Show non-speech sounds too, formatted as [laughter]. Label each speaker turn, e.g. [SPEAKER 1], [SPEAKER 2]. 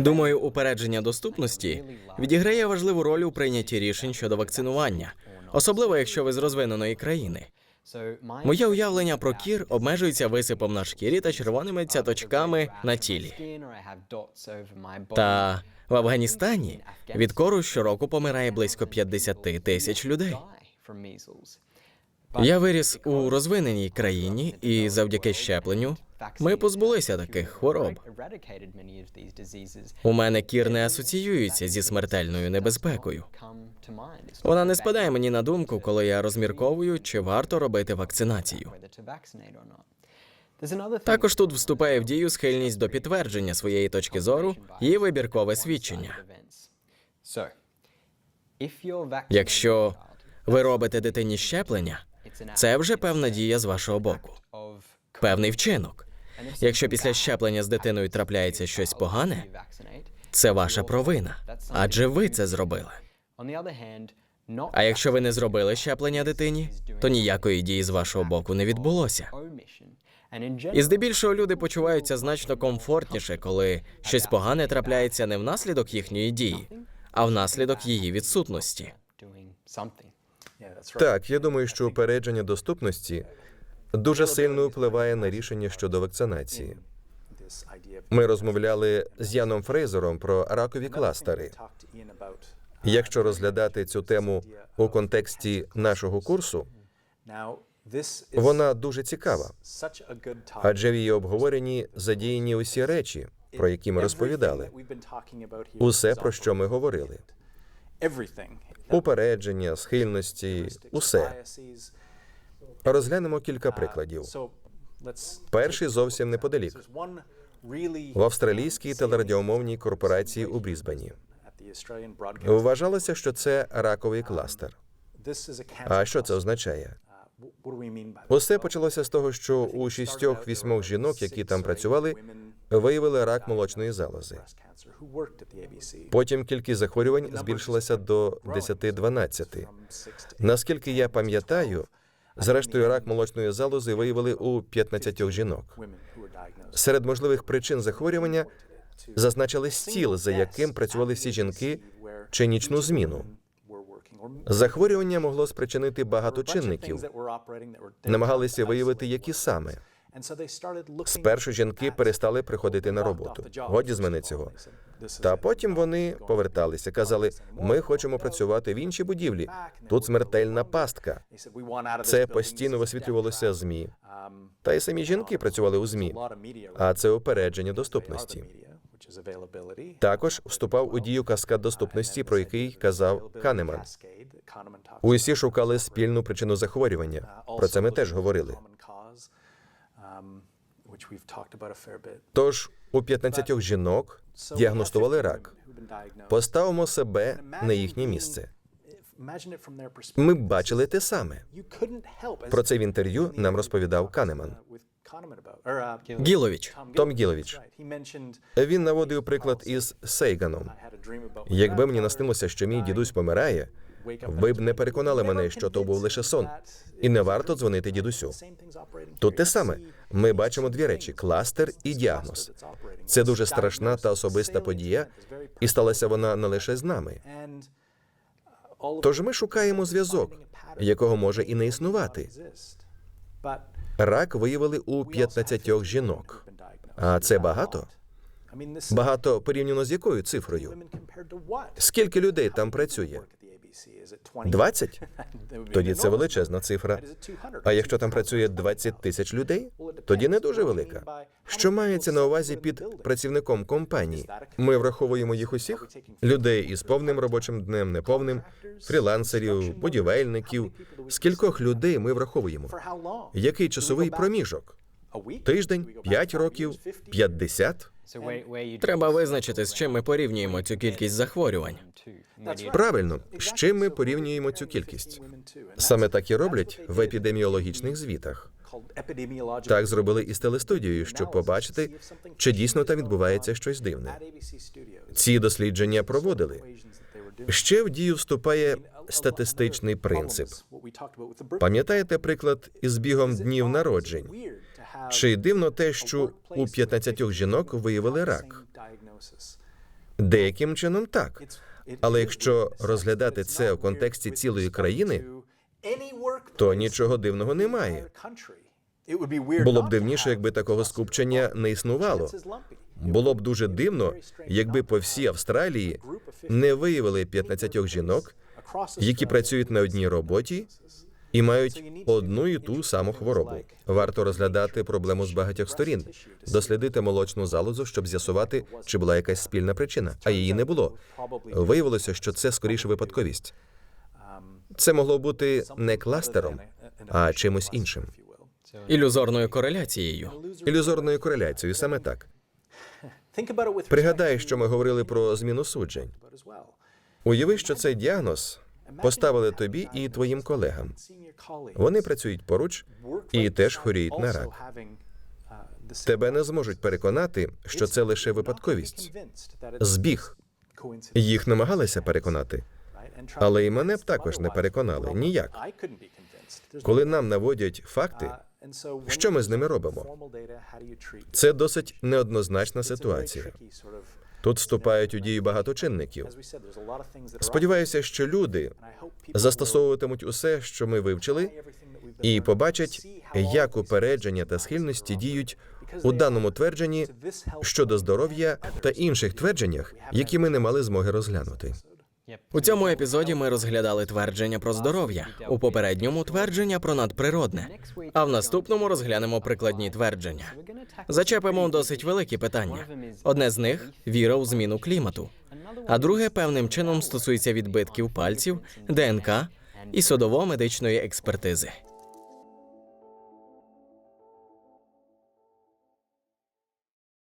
[SPEAKER 1] Думаю, упередження доступності відіграє важливу роль у прийнятті рішень щодо вакцинування, особливо якщо ви з розвиненої країни. Моє уявлення про кір обмежується висипом на шкірі та червоними цяточками на тілі. Та в Афганістані від кору щороку помирає близько 50 тисяч людей. Я виріс у розвиненій країні, і завдяки щепленню ми позбулися таких хвороб. У мене кір не асоціюється зі смертельною небезпекою. Вона не спадає мені на думку, коли я розмірковую, чи варто робити вакцинацію. Також тут вступає в дію схильність до підтвердження своєї точки зору і вибіркове свідчення. Якщо ви робите дитині щеплення, це вже певна дія з вашого боку, певний вчинок. Якщо після щеплення з дитиною трапляється щось погане, це ваша провина, адже ви це зробили. А якщо ви не зробили щеплення дитині, то ніякої дії з вашого боку не відбулося. І здебільшого люди почуваються значно комфортніше, коли щось погане трапляється не внаслідок їхньої дії, а внаслідок її відсутності.
[SPEAKER 2] Так, я думаю, що упередження доступності дуже сильно впливає на рішення щодо вакцинації. Ми розмовляли з Яном Фрейзером про ракові кластери. Якщо розглядати цю тему у контексті нашого курсу, вона дуже цікава, адже в її обговоренні задіяні усі речі, про які ми розповідали, усе про що ми говорили. Упередження, схильності, усе. Розглянемо кілька прикладів. Перший зовсім неподалік в австралійській телерадіомовній корпорації у Брізбені. Вважалося, що це раковий кластер. А що це означає? Усе почалося з того, що у шістьох-вісьмох жінок, які там працювали, виявили рак молочної залози. Потім кількість захворювань збільшилася до 10-12. Наскільки я пам'ятаю, зрештою рак молочної залози виявили у 15 жінок. Серед можливих причин захворювання зазначили стіл, за яким працювали всі жінки, чи нічну зміну. Захворювання могло спричинити багато чинників. Намагалися виявити, які саме. Спершу жінки перестали приходити на роботу. Годі з мене цього. Та потім вони поверталися, казали: ми хочемо працювати в іншій будівлі. Тут смертельна пастка. Це постійно висвітлювалося змі. Та й самі жінки працювали у змі. А це упередження доступності. Також вступав у дію каскад доступності, про який казав Канеман. Усі шукали спільну причину захворювання. Про це ми теж говорили. Тож у 15 жінок діагностували рак. Поставимо себе на їхнє місце. Ми бачили те саме. Про це в інтерв'ю нам розповідав Канеман.
[SPEAKER 1] Гіловіч,
[SPEAKER 2] Том Гіловіч. Він наводив приклад із Сейганом. Якби мені наснилося, що мій дідусь помирає, ви б не переконали мене, що то був лише сон, і не варто дзвонити дідусю. Тут те саме. Ми бачимо дві речі: кластер і діагноз. Це дуже страшна та особиста подія, і сталася вона не лише з нами. Тож ми шукаємо зв'язок, якого може і не існувати. Рак виявили у 15 жінок. А це багато? Багато порівняно з якою цифрою? Скільки людей там працює? 20? [laughs] Тоді це величезна цифра. А якщо там працює 20 тисяч людей, тоді не дуже велика. Що мається на увазі під працівником компанії? Ми враховуємо їх усіх. людей із повним робочим днем, неповним, фрілансерів, будівельників. Скількох людей ми враховуємо? Який часовий проміжок? Тиждень, 5 років, 50?
[SPEAKER 1] Треба визначити, з чим ми порівнюємо цю кількість захворювань.
[SPEAKER 2] Правильно, з чим ми порівнюємо цю кількість? Саме так і роблять в епідеміологічних звітах. Так зробили і з телестудією, щоб побачити, чи дійсно там відбувається щось дивне. Ці дослідження проводили. Ще в дію вступає статистичний принцип. Пам'ятаєте приклад із бігом днів народжень? Чи дивно те, що у 15 жінок виявили рак? Деяким чином так. Але якщо розглядати це у контексті цілої країни, то нічого дивного немає. Було б дивніше, якби такого скупчення не існувало. Було б дуже дивно, якби по всій Австралії не виявили 15 жінок, які працюють на одній роботі і мають одну і ту саму хворобу. Варто розглядати проблему з багатьох сторін, дослідити молочну залозу, щоб з'ясувати, чи була якась спільна причина, а її не було. Виявилося, що це скоріше випадковість. Це могло бути не кластером, а чимось іншим.
[SPEAKER 1] Ілюзорною кореляцією.
[SPEAKER 2] Ілюзорною кореляцією саме так. Пригадай, що ми говорили про зміну суджень. Уяви, що цей діагноз поставили тобі і твоїм колегам. Вони працюють поруч і теж хворіють на рак. Тебе не зможуть переконати, що це лише випадковість. Збіг. Їх намагалися переконати, але і мене б також не переконали ніяк. Коли нам наводять факти, що ми з ними робимо? Це досить неоднозначна ситуація. Тут вступають у дію багато чинників. Сподіваюся, що люди застосовуватимуть усе, що ми вивчили, і побачать, як упередження та схильності діють у даному твердженні щодо здоров'я та інших твердженнях, які ми не мали змоги розглянути.
[SPEAKER 1] У цьому епізоді ми розглядали твердження про здоров'я, у попередньому твердження про надприродне, а в наступному розглянемо прикладні твердження. Зачепимо досить великі питання. Одне з них віра у зміну клімату, а друге певним чином стосується відбитків пальців, ДНК і судово-медичної експертизи.